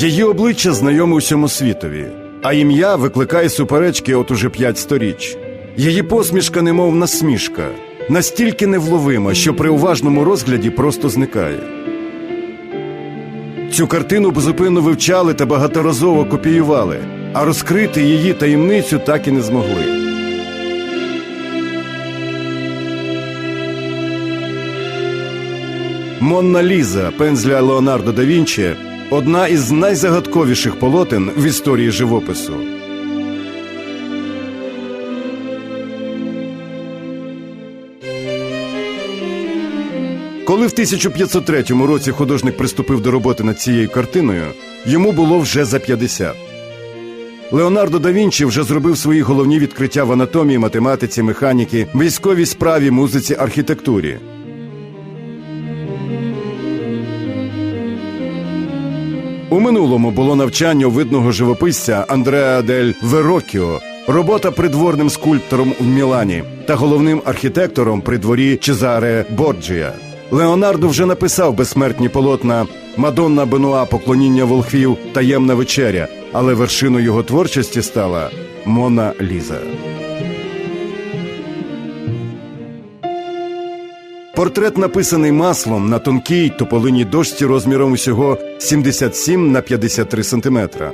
Її обличчя знайоме усьому світові, а ім'я викликає суперечки от уже п'ять сторіч. Її посмішка, немов насмішка, настільки невловима, що при уважному розгляді просто зникає. Цю картину безупинно вивчали та багаторазово копіювали, а розкрити її таємницю так і не змогли. Монна Ліза пензля Леонардо да Вінчі одна із найзагадковіших полотен в історії живопису. Коли в 1503 році художник приступив до роботи над цією картиною, йому було вже за 50. Леонардо да Вінчі вже зробив свої головні відкриття в анатомії, математиці, механіки, військовій справі, музиці, архітектурі. У минулому було навчання видного живописця Андреа дель Верокіо, робота придворним скульптором в Мілані та головним архітектором при дворі Чезаре Борджія. Леонардо вже написав безсмертні полотна Мадонна Бенуа, поклоніння волхвів, таємна вечеря, але вершиною його творчості стала Мона Ліза. Портрет написаний маслом на тонкій тополиній дошці розміром усього 77 на 53 сантиметра.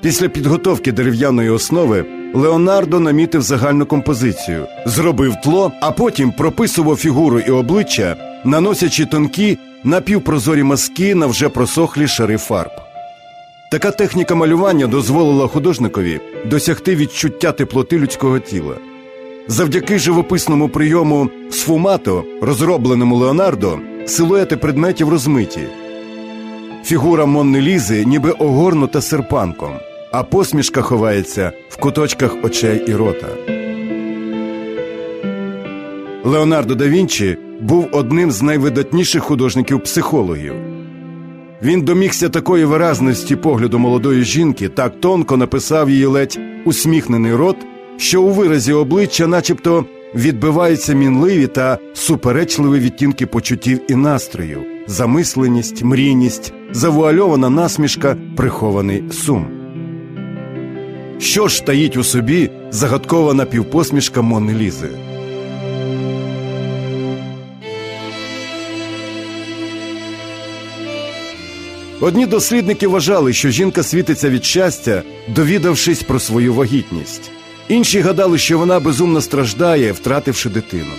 Після підготовки дерев'яної основи Леонардо намітив загальну композицію, зробив тло, а потім прописував фігуру і обличчя, наносячи тонкі напівпрозорі мазки на вже просохлі шари фарб. Така техніка малювання дозволила художникові досягти відчуття теплоти людського тіла. Завдяки живописному прийому сфумато, розробленому Леонардо, силуети предметів розмиті. Фігура Монни Лізи ніби огорнута серпанком, а посмішка ховається в куточках очей і рота. Леонардо да Вінчі був одним з найвидатніших художників-психологів. Він домігся такої виразності погляду молодої жінки, так тонко написав її ледь усміхнений рот, що у виразі обличчя, начебто, відбиваються мінливі та суперечливі відтінки почуттів і настроїв, замисленість, мрійність, завуальована насмішка, прихований сум. Що ж таїть у собі загадкова напівпосмішка Монни Лізи? Одні дослідники вважали, що жінка світиться від щастя, довідавшись про свою вагітність. Інші гадали, що вона безумно страждає, втративши дитину.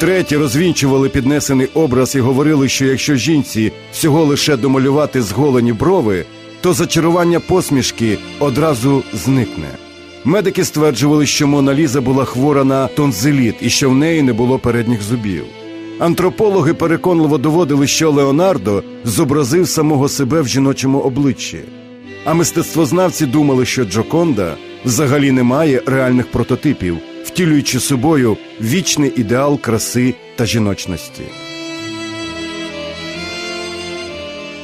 Треті розвінчували піднесений образ і говорили, що якщо жінці всього лише домалювати зголені брови, то зачарування посмішки одразу зникне. Медики стверджували, що Мона Ліза була хвора на тонзиліт і що в неї не було передніх зубів. Антропологи переконливо доводили, що Леонардо зобразив самого себе в жіночому обличчі. А мистецтвознавці думали, що Джоконда взагалі не має реальних прототипів, втілюючи собою вічний ідеал краси та жіночності.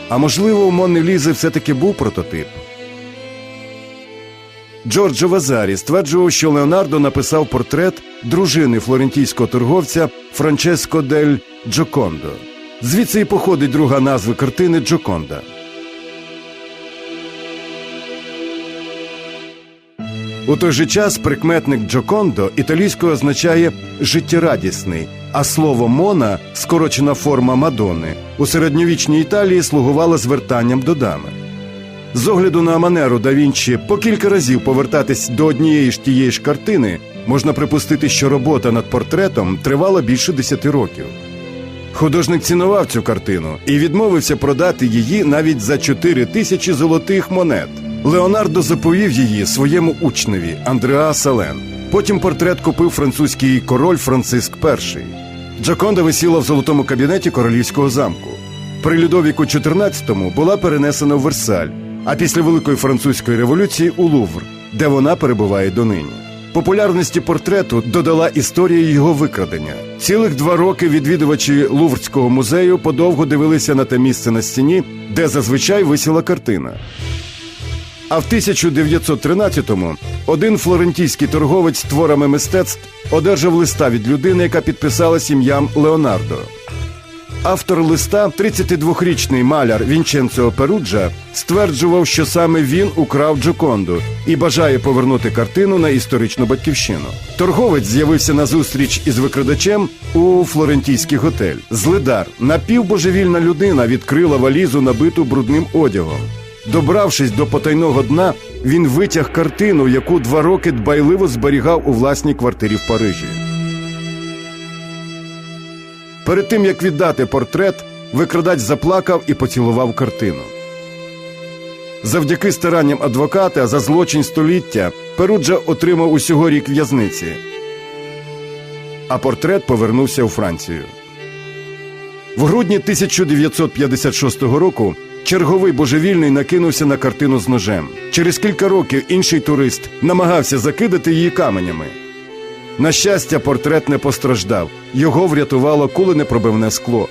А можливо, у Монни Лізи все-таки був прототип. Джорджо Вазарі стверджував, що Леонардо написав портрет дружини флорентійського торговця Франческо дель Джокондо. Звідси і походить друга назва картини Джоконда. У той же час прикметник Джокондо італійською означає життєрадісний, а слово Мона, скорочена форма Мадони, у середньовічній Італії слугувало звертанням до дами. З огляду на манеру да Вінчі по кілька разів повертатись до однієї ж тієї ж картини, можна припустити, що робота над портретом тривала більше десяти років. Художник цінував цю картину і відмовився продати її навіть за 4 тисячі золотих монет. Леонардо заповів її своєму учневі Андреа Сален. Потім портрет купив французький король Франциск І. Джоконда висіла в золотому кабінеті королівського замку. При Людовіку XIV була перенесена в Версаль, а після Великої французької революції у Лувр, де вона перебуває донині. Популярності портрету додала історія його викрадення. Цілих два роки відвідувачі Луврського музею подовго дивилися на те місце на стіні, де зазвичай висіла картина. А в 1913-му один флорентійський торговець творами мистецтв одержав листа від людини, яка підписала сім'ям Леонардо. Автор листа, 32-річний маляр Вінченцо Перуджа, стверджував, що саме він украв Джоконду і бажає повернути картину на історичну батьківщину. Торговець з'явився на зустріч із викрадачем у флорентійський готель. Злидар, напівбожевільна людина, відкрила валізу, набиту брудним одягом. Добравшись до потайного дна, він витяг картину, яку два роки дбайливо зберігав у власній квартирі в Парижі. Перед тим як віддати портрет, викрадач заплакав і поцілував картину. Завдяки старанням адвоката за злочин століття Перуджа отримав усього рік в'язниці, а портрет повернувся у Францію. В грудні 1956 року черговий божевільний накинувся на картину з ножем. Через кілька років інший турист намагався закидати її каменями. На щастя, портрет не постраждав, його врятувало куленепробивне скло.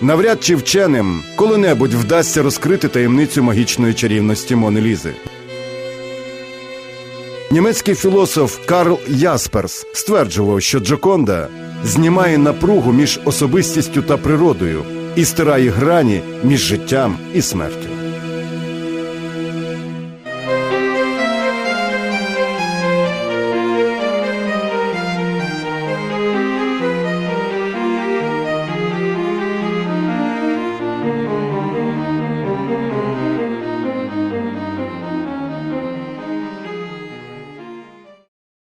Навряд чи вченим коли-небудь вдасться розкрити таємницю магічної чарівності Мони Лізи. Німецький філософ Карл Ясперс стверджував, що Джоконда знімає напругу між особистістю та природою і стирає грані між життям і смертю.